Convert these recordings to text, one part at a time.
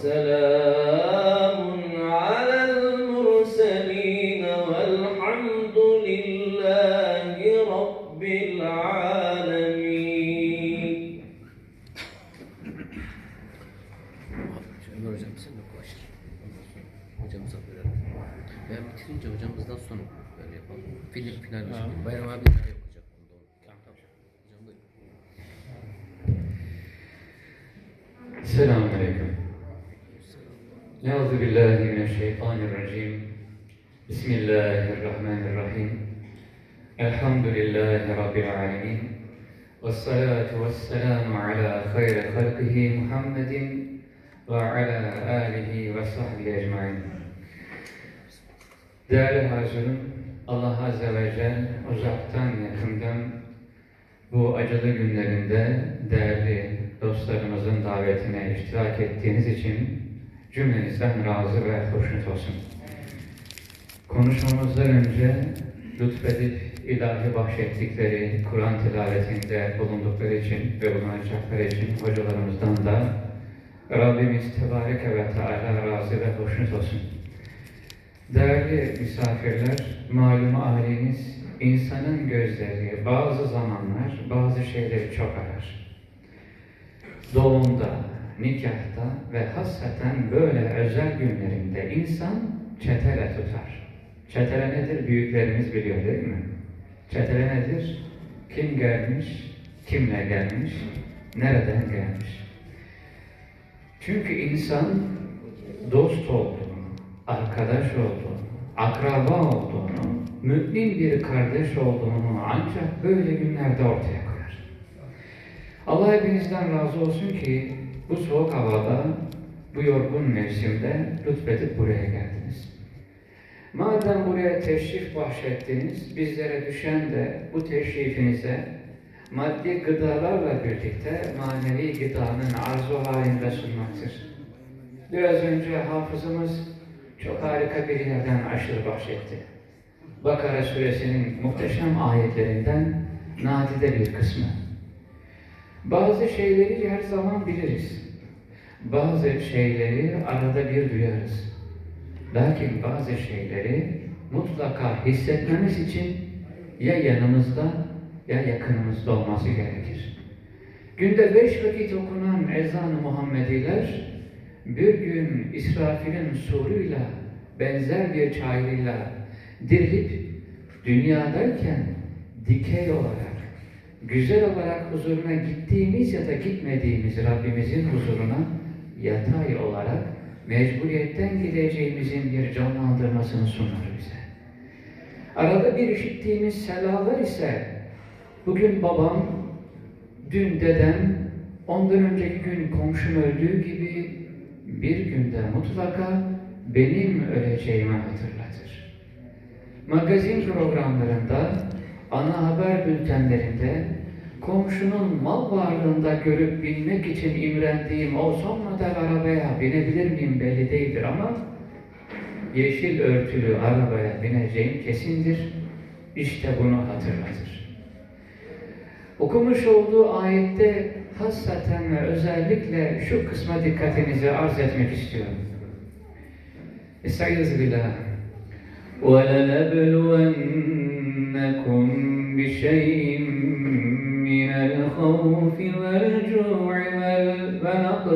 وسلام Muhammedin ve ala alihi ve sahbihi ecmaîn. Değerli hazırın, Allah Azze ve Celle uzaktan yakından bu acılı günlerinde değerli dostlarımızın davetine iştirak ettiğiniz için cümlenizden razı ve hoşnut olsun. Konuşmamızdan önce lütfedip ilahi bahşettikleri Kur'an tilavetinde bulundukları için ve bulunacakları için hocalarımızdan da Rabbimiz Tebareke ve Teala razı ve hoşnut olsun. Değerli misafirler, malum haliniz insanın gözleri bazı zamanlar bazı şeyleri çok arar. Doğumda, nikahta ve hasreten böyle özel günlerinde insan çetele tutar. Çetele nedir? Büyüklerimiz biliyor değil mi? Çetele nedir? Kim gelmiş, kimle gelmiş, nereden gelmiş? Çünkü insan dost olduğunu, arkadaş olduğunu, akraba olduğunu, mümin bir kardeş olduğunu ancak böyle günlerde ortaya koyar. Allah hepinizden razı olsun ki bu soğuk havada, bu yorgun mevsimde lütfedip buraya geldiniz. Madem buraya teşrif bahşettiniz, bizlere düşen de bu teşrifinize maddi gıdalarla birlikte manevi gıdanın arzu halinde sunmaktır. Biraz önce hafızımız çok harika bir yerden aşırı bahşetti. Bakara suresinin muhteşem ayetlerinden nadide bir kısmı. Bazı şeyleri her zaman biliriz. Bazı şeyleri arada bir duyarız. Lakin bazı şeyleri mutlaka hissetmemiz için ya yanımızda ya yakınımızda olması gerekir. Günde beş vakit okunan ezan-ı Muhammediler bir gün İsrafil'in suruyla benzer bir çağrıyla dirilip dünyadayken dikey olarak, güzel olarak huzuruna gittiğimiz ya da gitmediğimiz Rabbimizin huzuruna yatay olarak mecburiyetten gideceğimizin bir canlandırmasını sunar bize. Arada bir işittiğimiz selalar ise bugün babam, dün dedem, ondan önceki gün komşum öldüğü gibi bir günde mutlaka benim öleceğimi hatırlatır. Magazin programlarında, ana haber bültenlerinde komşunun mal varlığında görüp binmek için imrendiğim o son model arabaya binebilir miyim belli değildir ama yeşil örtülü arabaya bineceğim kesindir. İşte bunu hatırlatır. Okumuş olduğu ayette hassaten ve özellikle şu kısma dikkatinizi arz etmek istiyorum. Estaizu billah. وَلَنَبْلُوَنَّكُمْ بِشَيْءٍ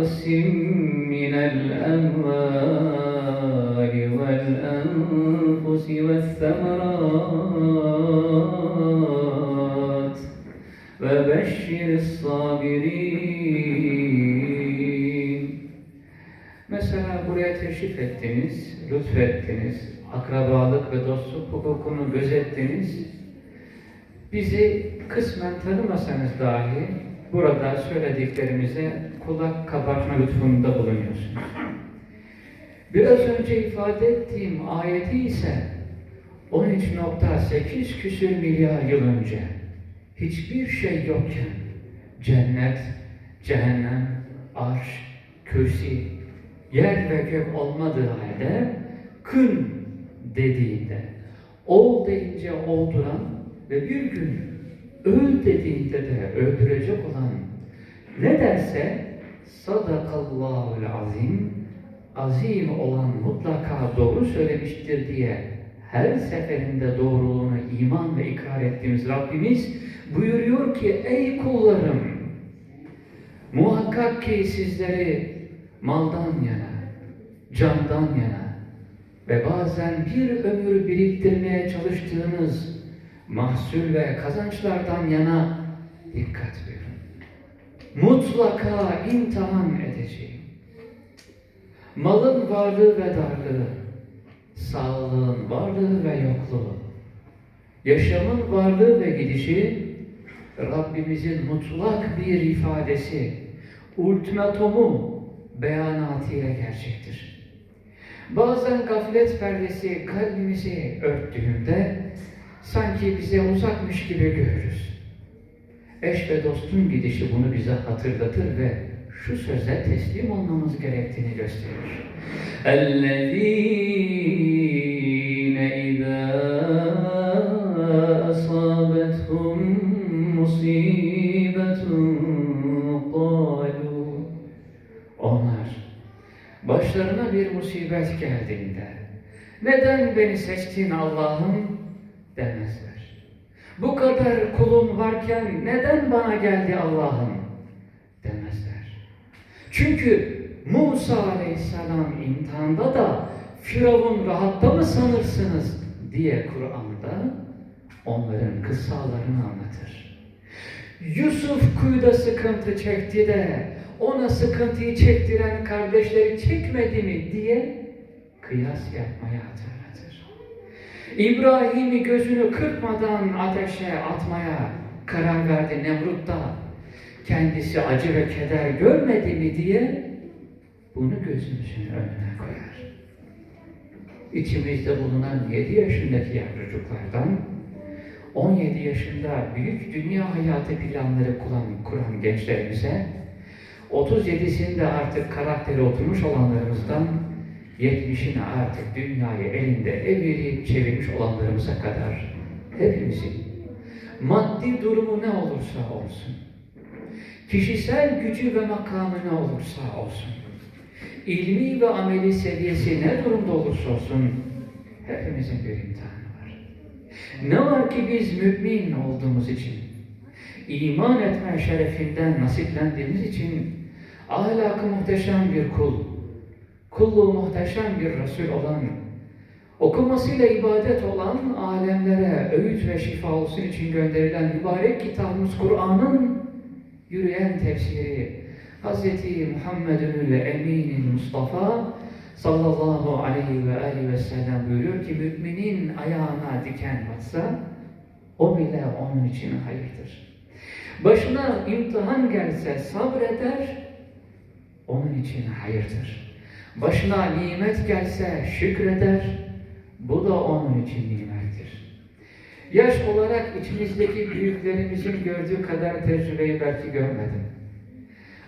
وَنَقْصٍ مِّنَ الْأَمْوَالِ وَالْأَنفُسِ وَالثَّمَرَاتِ وَبَشِّرِ الصَّابِرِينَ Mesela buraya teşrif ettiniz, lütfettiniz, akrabalık ve dostluk hukukunu gözettiniz. Bizi kısmen tanımasanız dahi burada söylediklerimize kulak kabartma lütfunda bulunuyorsunuz. Biraz önce ifade ettiğim ayeti ise 13.8 küsür milyar yıl önce hiçbir şey yokken cennet, cehennem, arş, kürsi, yer ve gök olmadığı halde kın dediğinde, ol deyince olduran ve bir gün öl dediğinde de öldürecek olan ne derse sadakallahul azim azim olan mutlaka doğru söylemiştir diye her seferinde doğruluğuna iman ve ikrar ettiğimiz Rabbimiz buyuruyor ki ey kullarım muhakkak ki sizleri maldan yana, candan yana ve bazen bir ömür biriktirmeye çalıştığınız mahsul ve kazançlardan yana dikkat buyurun. Mutlaka imtihan edeceğim. Malın varlığı ve darlığı, sağlığın varlığı ve yokluğu, yaşamın varlığı ve gidişi, Rabbimizin mutlak bir ifadesi, ultimatomu, beyanatıyla gerçektir. Bazen gaflet perdesi kalbimizi örttüğünde sanki bize uzakmış gibi görürüz. Eş ve dostun gidişi bunu bize hatırlatır ve şu söze teslim olmamız gerektiğini gösterir. اَلَّذ۪ينَ اِذَا أَصَابَتْهُمْ مُصِيبَةٌ قَالُوا Onlar başlarına bir musibet geldiğinde neden beni seçtin Allah'ım demezler. Bu kadar kulun varken neden bana geldi Allah'ım demezler. Çünkü Musa Aleyhisselam imtihanda da Firavun rahatta mı sanırsınız diye Kur'an'da onların kıssalarını anlatır. Yusuf kuyuda sıkıntı çekti de ona sıkıntıyı çektiren kardeşleri çekmedi mi diye kıyas yapmaya hatırlatır. İbrahim'i gözünü kırpmadan ateşe atmaya karar verdi Nemrut da kendisi acı ve keder görmedi mi diye bunu gözümüzün önüne koyar. İçimizde bulunan 7 yaşındaki yavrucuklardan 17 yaşında büyük dünya hayatı planları kuran, kuran gençlerimize 37'sinde artık karakteri oturmuş olanlarımızdan 70'ine artık dünyayı elinde evirip çevirmiş olanlarımıza kadar hepimizin maddi durumu ne olursa olsun, kişisel gücü ve makamı ne olursa olsun, ilmi ve ameli seviyesi ne durumda olursa olsun hepimizin bir imtihanı var. Ne var ki biz mümin olduğumuz için, iman etme şerefinden nasiplendiğimiz için ahlakı muhteşem bir kul, kulluğu muhteşem bir Resul olan, okumasıyla ibadet olan alemlere öğüt ve şifa olsun için gönderilen mübarek kitabımız Kur'an'ın yürüyen tefsiri Hz. Muhammedül Emin'in Mustafa sallallahu aleyhi ve aleyhi ve sellem buyuruyor ki müminin ayağına diken batsa o bile onun için hayırdır. Başına imtihan gelse sabreder, onun için hayırdır. Başına nimet gelse şükreder, bu da onun için nimettir. Yaş olarak içimizdeki büyüklerimizin gördüğü kadar tecrübeyi belki görmedim.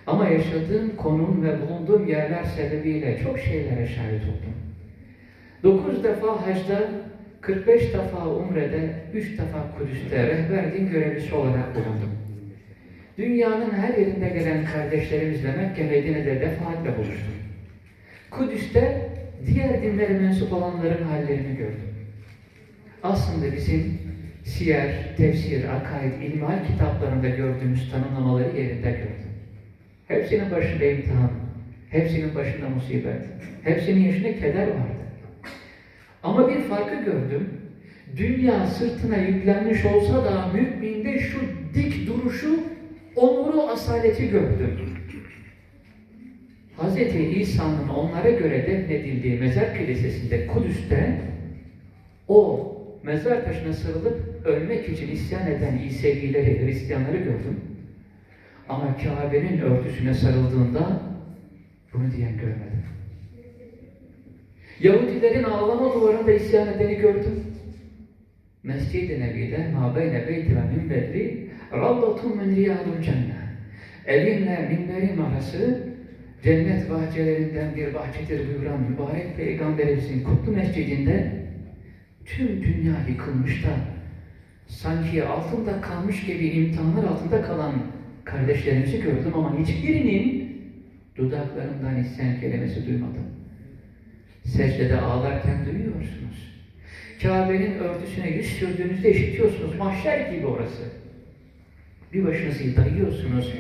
Ama yaşadığım konum ve bulunduğum yerler sebebiyle çok şeylere şahit oldum. Dokuz defa hacda, 45 defa umrede, üç defa Kudüs'te rehber din görevlisi olarak bulundum. Dünyanın her yerinde gelen kardeşlerimizle Mekke Medine'de defaatle buluştum. Kudüs'te diğer dinlere mensup olanların hallerini gördüm. Aslında bizim siyer, tefsir, akaid, ilmihal kitaplarında gördüğümüz tanımlamaları yerinde gördüm. Hepsinin başında imtihan, hepsinin başında musibet, hepsinin yaşında keder vardı. Ama bir farkı gördüm. Dünya sırtına yüklenmiş olsa da müminde şu dik duruşu, onuru, asaleti gördüm. Hz. İsa'nın onlara göre defnedildiği mezar kilisesinde Kudüs'te o mezar taşına sarılıp ölmek için isyan eden İsevileri, Hristiyanları gördüm. Ama Kabe'nin örtüsüne sarıldığında bunu diyen görmedim. Yahudilerin ağlama duvarında isyan edeni gördüm. Mescid-i Nebi'de ma beyne beyti ve minberi ravdatun min riyadul cennet. Evimle minberim arası cennet bahçelerinden bir bahçedir buyuran mübarek Peygamberimizin kutlu mescidinde tüm dünya yıkılmış da sanki altında kalmış gibi imtihanlar altında kalan kardeşlerimizi gördüm ama hiçbirinin dudaklarından isyan kelimesi duymadım. secdede ağlarken duyuyorsunuz. Kabe'nin örtüsüne yüz sürdüğünüzde işitiyorsunuz. Mahşer gibi orası. Bir başınızı dayıyorsunuz.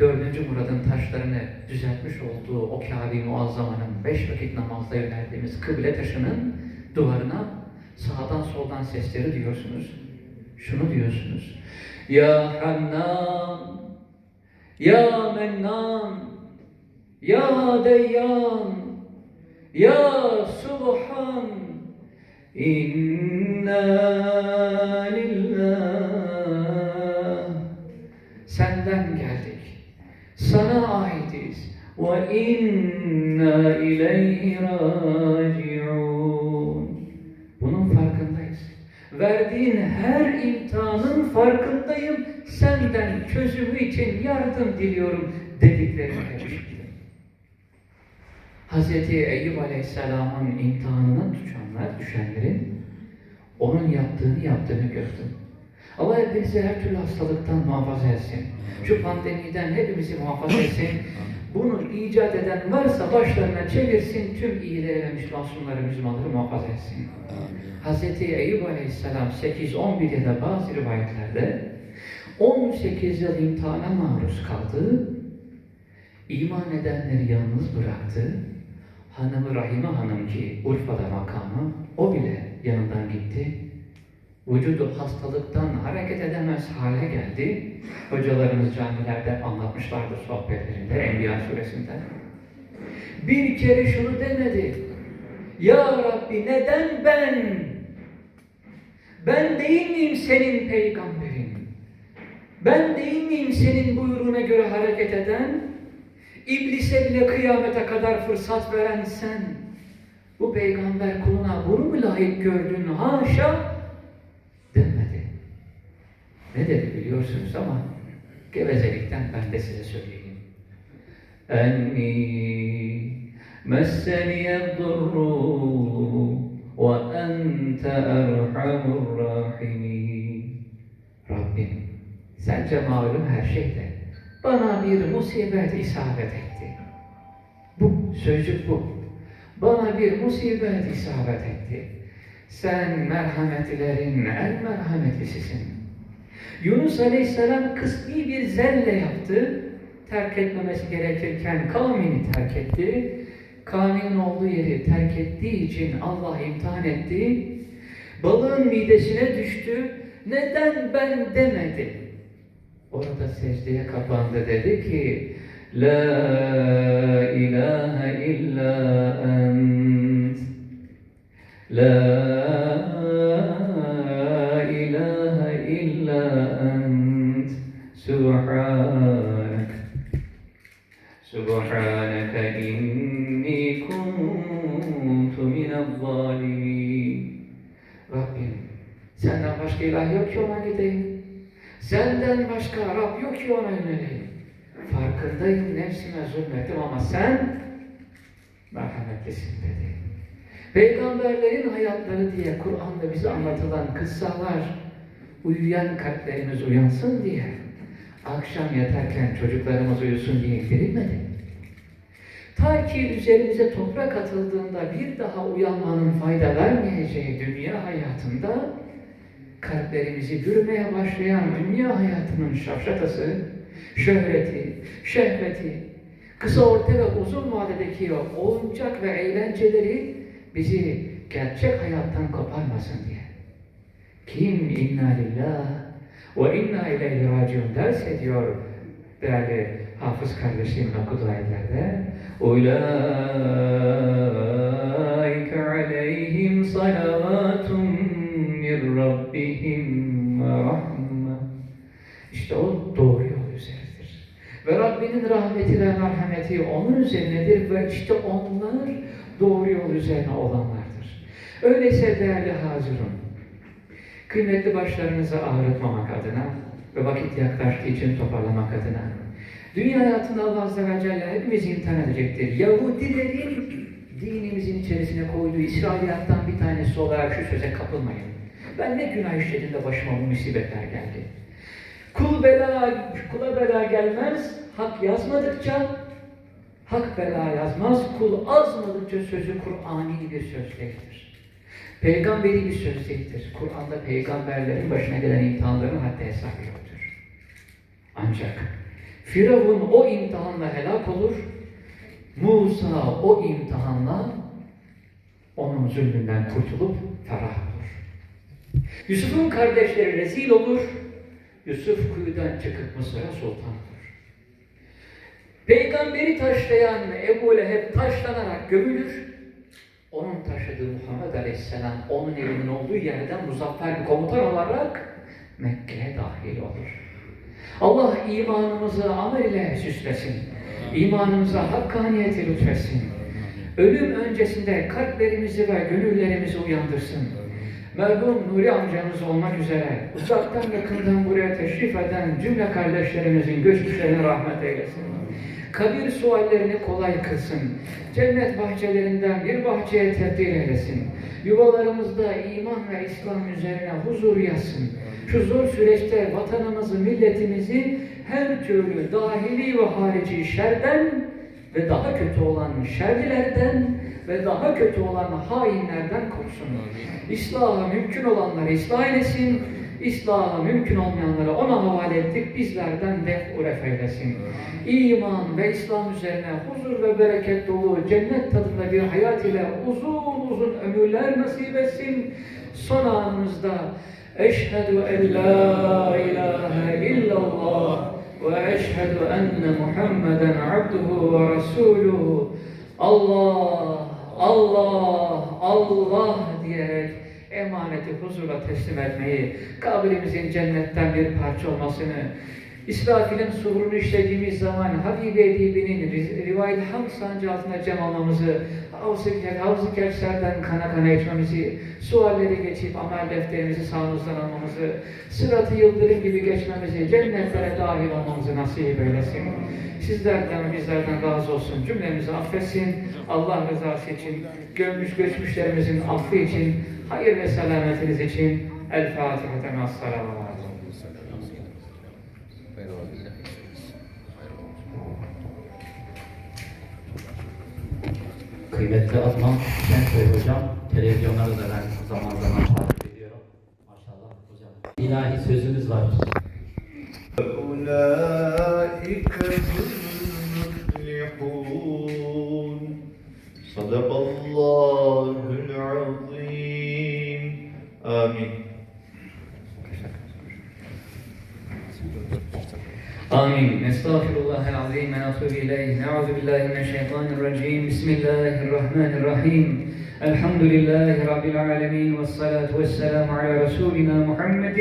Dördüncü Murad'ın taşlarını düzeltmiş olduğu o Kabe-i Muazzama'nın beş vakit namazda yöneldiğimiz kıble taşının duvarına sağdan soldan sesleri duyuyorsunuz. Şunu diyorsunuz. Ya Hannan, Ya Mennan, Ya Deyyan, Ya Subhan, İnna lillah. Senden geldik. Sana aitiz. İnna ileyhi raciun. Bunun farkındayız. Verdiğin her imtihanın farkındayım. Senden çözümü için yardım diliyorum dediklerine. Hz. Eyüp Aleyhisselam'ın imtihanına düşenler, düşenlerin onun yaptığını yaptığını gördüm. Allah hepinizi her türlü hastalıktan muhafaza etsin. Şu pandemiden hepimizi muhafaza etsin. Bunu icat eden varsa başlarına çevirsin, tüm iyileriyle masumları, Müslümanları muhafaza etsin. Hz. Eyüp Aleyhisselam 8-11 ya da bazı rivayetlerde 18 yıl imtihana maruz kaldı. İman edenleri yalnız bıraktı. Hanımı Rahime Hanım ki Urfa'da makamı, o bile yanından gitti. Vücudu hastalıktan hareket edemez hale geldi. Hocalarımız camilerde anlatmışlardı sohbetlerinde, Enbiya suresinde. Bir kere şunu demedi. Ya Rabbi neden ben? Ben değil miyim senin peygamberin? Ben değil miyim senin buyruğuna göre hareket eden? İblise bile kıyamete kadar fırsat veren sen. Bu peygamber kuluna bunu mu layık gördün? Haşa! Ne dedi biliyorsunuz ama gevezelikten ben de size söyleyeyim. Messeniye durru ve ente erhamur rahimin. Rabbim sence malum her şeyde bana bir musibet isabet etti. Bu, sözcük bu. Bana bir musibet isabet etti. Sen merhametlilerin en merhametlisisin. Yunus Aleyhisselam kısmi bir zelle yaptı. Terk etmemesi gerekirken kavmini terk etti. Kavminin olduğu yeri terk ettiği için Allah imtihan etti. Balığın midesine düştü. Neden ben demedi. Orada secdeye kapandı dedi ki La ilahe illa ent La ki ona yöneleyim. Farkındayım nefsime zulmettim ama sen merhametlisin dedi. Peygamberlerin hayatları diye Kur'an'da bize anlatılan kıssalar uyuyan kalplerimiz uyansın diye akşam yatarken çocuklarımız uyusun diye indirilmedi. Ta ki üzerimize toprak atıldığında bir daha uyanmanın fayda vermeyeceği dünya hayatında kalplerimizi bürümeye başlayan dünya hayatının şafşatası, şöhreti, şehveti, kısa orta ve uzun vadedeki oyuncak ve eğlenceleri bizi gerçek hayattan koparmasın diye. Kim inna lillah ve inna ileyhi raciun derse diyor değerli hafız kardeşim okuduğu ayetlerde Ulaike aleyhim salavatun min rabbihim rahme İşte o doğru yol üzeridir. Ve Rabbinin rahmeti ve merhameti onun üzerinedir ve işte onlar doğru yol üzerine olanlardır. Öyleyse değerli hazırım, kıymetli başlarınızı ağrıtmamak adına ve vakit yaklaştığı için toparlamak adına dünya hayatında Allah Azze ve Celle hepimizi imtihan edecektir. Yahudilerin dinimizin içerisine koyduğu İsrailiyattan bir tanesi olarak şu söze kapılmayın. Ben ne günah işledim de başıma bu musibetler geldi. Kul bela, kula bela gelmez, hak yazmadıkça Hak bela yazmaz, kul azmadıkça sözü Kur'ani bir söz değildir. Peygamberi bir söz değildir. Kur'an'da peygamberlerin başına gelen imtihanların haddi hesabı yoktur. Ancak Firavun o imtihanla helak olur, Musa o imtihanla onun zulmünden kurtulup ferah. Yusuf'un kardeşleri rezil olur, Yusuf kuyudan çıkıp Mısır'a sultan olur. Peygamberi taşlayan Ebu Leheb taşlanarak gömülür, onun taşıdığı Muhammed Aleyhisselam onun evinin olduğu yerden muzaffer bir komutan olarak Mekke'ye dahil olur. Allah imanımızı amel ile süslesin. İmanımıza hakkaniyeti lütfetsin. Ölüm öncesinde kalplerimizi ve gönüllerimizi uyandırsın. Merhum Nuri amcamız olmak üzere uzaktan yakından buraya teşrif eden cümle kardeşlerimizin göçmüşlerine rahmet eylesin. Kabir suallerini kolay kılsın. Cennet bahçelerinden bir bahçeye tebdil eylesin. Yuvalarımızda iman ve İslam üzerine huzur yazsın. Şu zor süreçte vatanımızı, milletimizi her türlü dahili ve harici şerden ve daha kötü olan şerlilerden ve daha kötü olan hainlerden korusun. İslaha mümkün olanları ıslah eylesin, İslaha mümkün olmayanları ona havale ettik, bizlerden def uref eylesin. İman ve İslam üzerine huzur ve bereket dolu cennet tadında bir hayat ile uzun uzun ömürler nasip etsin. Son anımızda Eşhedü en la ilahe illallah ve eşhedü enne Muhammeden abduhu ve resuluhu. Allah, Allah, Allah diyerek emaneti huzurla teslim etmeyi, kabrimizin cennetten bir parça olmasını, İsrafil'in surunu işlediğimiz zaman Habibi Edibi'nin rivayet ham sancı altında cem olmamızı, Havz-ı Havz Kevser'den kana kana içmemizi, sualleri geçip amel defterimizi sağımızdan almamızı, sıratı yıldırım gibi geçmemizi, cennetlere dahil olmamızı nasip eylesin. Sizlerden bizlerden razı olsun. Cümlemizi affetsin. Allah rızası için, gömmüş göçmüşlerimizin affı için, hayır ve selametiniz için El Fatiha temas salavat. Kıymetli Adnan Şenköy hocam, televizyonları da ben zaman zaman الحمد لله رب العالمين والصلاة والسلام على رسولنا محمد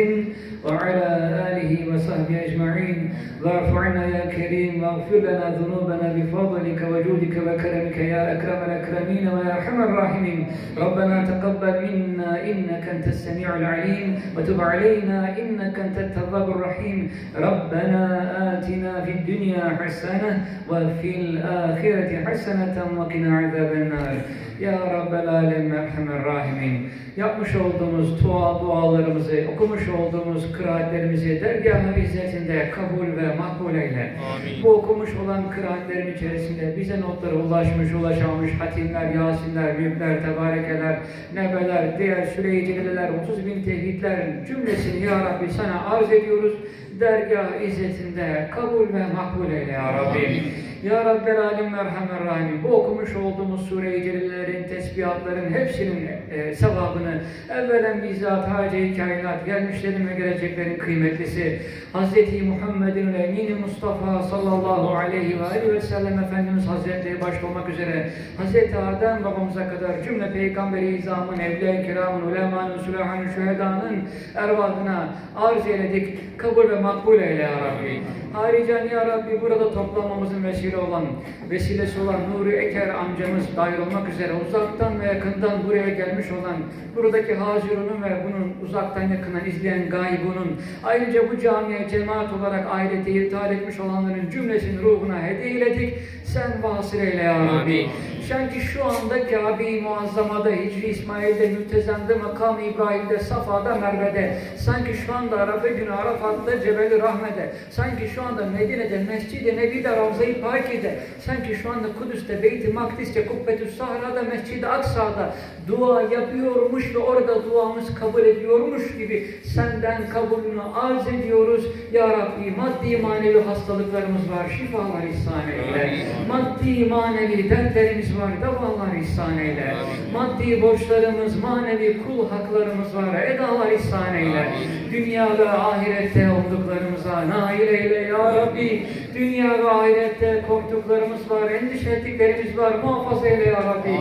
وعلى آله وصحبه أجمعين. واعف عنا يا كريم واغفر لنا ذنوبنا بفضلك وجودك وكرمك يا أكرم الأكرمين ويا أرحم الراحمين. ربنا تقبل منا إنك أنت السميع العليم. وتب علينا إنك أنت التواب الرحيم. ربنا آتنا في الدنيا حسنة وفي الآخرة حسنة وقنا عذاب النار. Ya Rabbel Alem Merhamer Rahimin yapmış olduğumuz dua dualarımızı, okumuş olduğumuz kıraatlerimizi dergah-ı izzetinde kabul ve makbul eyle. Bu okumuş olan kıraatlerin içerisinde bize notlara ulaşmış, ulaşamamış hatimler, yasinler, mülkler, tebarekeler, nebeler, diğer celileler, 30 bin tevhidler cümlesini Ya Rabbi sana arz ediyoruz. Dergah izzetinde kabul ve makbul eyle Ya Rabbi. Ya Rabbel Alem Merhamer Rahim. Bu okumuş olduğumuz sure-i celilelerin, tesbihatların hepsinin e, sevabını evvelen bizzat hace-i kainat, gelmişlerin ve geleceklerin kıymetlisi Hz. Muhammed'in Emin Mustafa sallallahu aleyhi ve aleyhi ve sellem Efendimiz Hazretleri başta olmak üzere Hz. Adem babamıza kadar cümle peygamberi izamın, evliya-i kiramın, ulemanın, sülahanın, şühedanın ervahına arz eyledik. Kabul ve makbul eyle ya Rabbi. Haricen ya Rabbi burada toplanmamızın vesile olan, vesilesi olan Nuri Eker amcamız dahil olmak üzere uzaktan ve yakından buraya gelmiş olan buradaki hazirunun ve bunun uzaktan yakından izleyen gaybunun ayrıca bu camiye cemaat olarak ahirete irtihal etmiş olanların cümlesini ruhuna hediye eyledik. Sen vasıl eyle ya Rabbi. Sanki şu anda Kabe-i Muazzama'da, Hicri İsmail'de, Mültezem'de, Makam-ı İbrahim'de, Safa'da, Merve'de, sanki şu anda Arafa günü Arafat'ta, Cebel-i Rahme'de, sanki şu anda Medine'de, Mescid-i Nebi'de, Ravza-i Paki'de, sanki şu anda Kudüs'te, Beyt-i Makdis'te, Kubbetü Sahra'da, Mescid-i Aksa'da dua yapıyormuş ve orada duamız kabul ediyormuş gibi senden kabulünü arz ediyoruz. Ya Rabbi maddi manevi hastalıklarımız var, şifalar ihsan eyle. Maddi manevi dertlerimiz var, davalar ihsan eyle. Maddi borçlarımız, manevi kul haklarımız var, edalar ihsan eyle. Dünya ve ahirette olduklarımıza nail eyle ya Rabbi. Dünya ve ahirette korktuklarımız var, endişe ettiklerimiz var, muhafaza eyle ya Rabbi.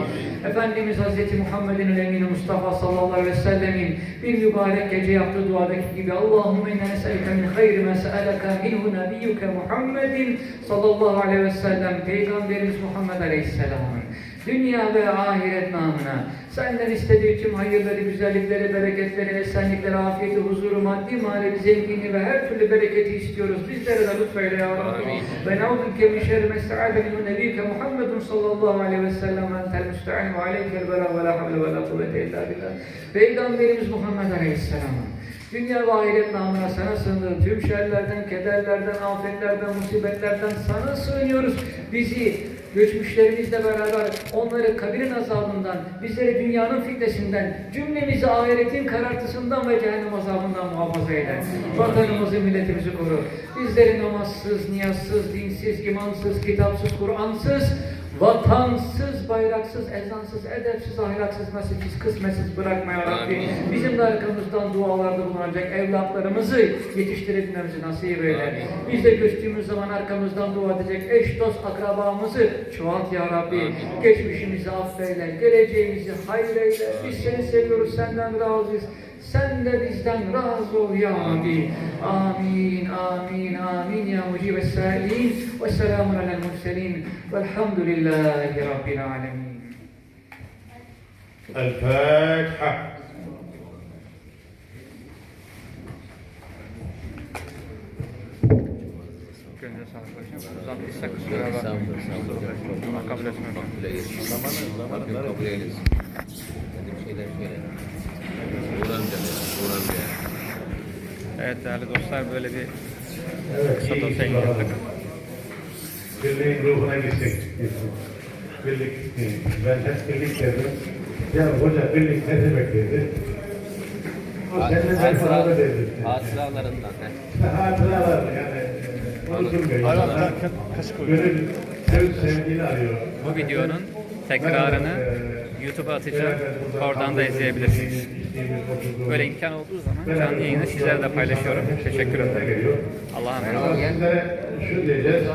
Efendimiz Hazreti Muhammed'in emini Mustafa sallallahu aleyhi ve sellemin bir mübarek gece yaptığı duadaki gibi Allahümme inne neselike min hayri ma se'alaka minhu nebiyyuke Muhammedin sallallahu aleyhi ve sellem. Peygamberimiz Muhammed aleyhisselamın dünya ve ahiret namına senden istediği tüm hayırları, güzellikleri, bereketleri, esenlikleri, afiyeti, huzuru, maddi, manevi, zenginliği ve her türlü bereketi istiyoruz. Bizlere de lütfeyle ya Rabbi. Ve ne'udüke min şerri mesta'ade minhu nebiyke Muhammedun sallallahu aleyhi ve sellem entel müsta'in ve aleykel bela ve la havle ve la kuvvete illa billah. Peygamberimiz Muhammed aleyhisselamın Dünya ve ahiret namına sana sığınırım. Tüm şerlerden, kederlerden, afetlerden, musibetlerden sana sığınıyoruz. Bizi göçmüşlerimizle beraber onları kabirin azabından, bizleri dünyanın fitnesinden, cümlemizi ahiretin karartısından ve cehennem azabından muhafaza eyle. Vatanımızı, milletimizi koru. Bizleri namazsız, niyazsız, dinsiz, imansız, kitapsız, Kur'ansız, vatansız, bayraksız, ezansız, edepsiz, ahlaksız, nasipsiz, kısmetsiz bırakma ya Rabbi. Bizim de arkamızdan dualarda bulunacak evlatlarımızı yetiştirebilmemizi nasip eyle. Biz de göçtüğümüz zaman arkamızdan dua edecek eş, dost, akrabamızı çoğalt ya Rabbi. Geçmişimizi affeyle, geleceğimizi hayreyle. Biz seni seviyoruz, senden razıyız. Sen de bizden razı ol ya Rabbi. Amin, amin, amin ya mucibe sâilin. Ve selamun alel murselin. Velhamdülillahi Rabbil alemin. الفاتحة Gönlüne Evet değerli dostlar böyle bir Evet, bakalım. yaptık. Birliğin ruhuna gitsek. gitsin. Birlik, ben hep birlik dedim. Ya hoca birlik ne demek dedi. O seninle ben sana da dedim. Hatıralarından. Hatıralar yani. Unutulmuyor. İnsanlar Gönül, söz sevgini arıyor. Bu videonun tekrarını YouTube'a atacağım. Oradan da izleyebilirsiniz. Böyle imkan olduğu zaman canlı yayını sizlerle paylaşıyorum. Teşekkür ederim. Allah'a emanet olun. Şu diyeceğiz.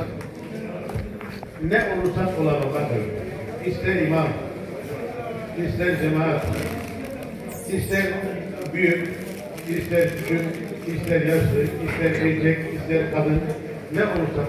Ne olursak olalım bakın. İster imam, ister cemaat, ister büyük, ister küçük, ister yaşlı, ister erkek, ister kadın. Ne olursak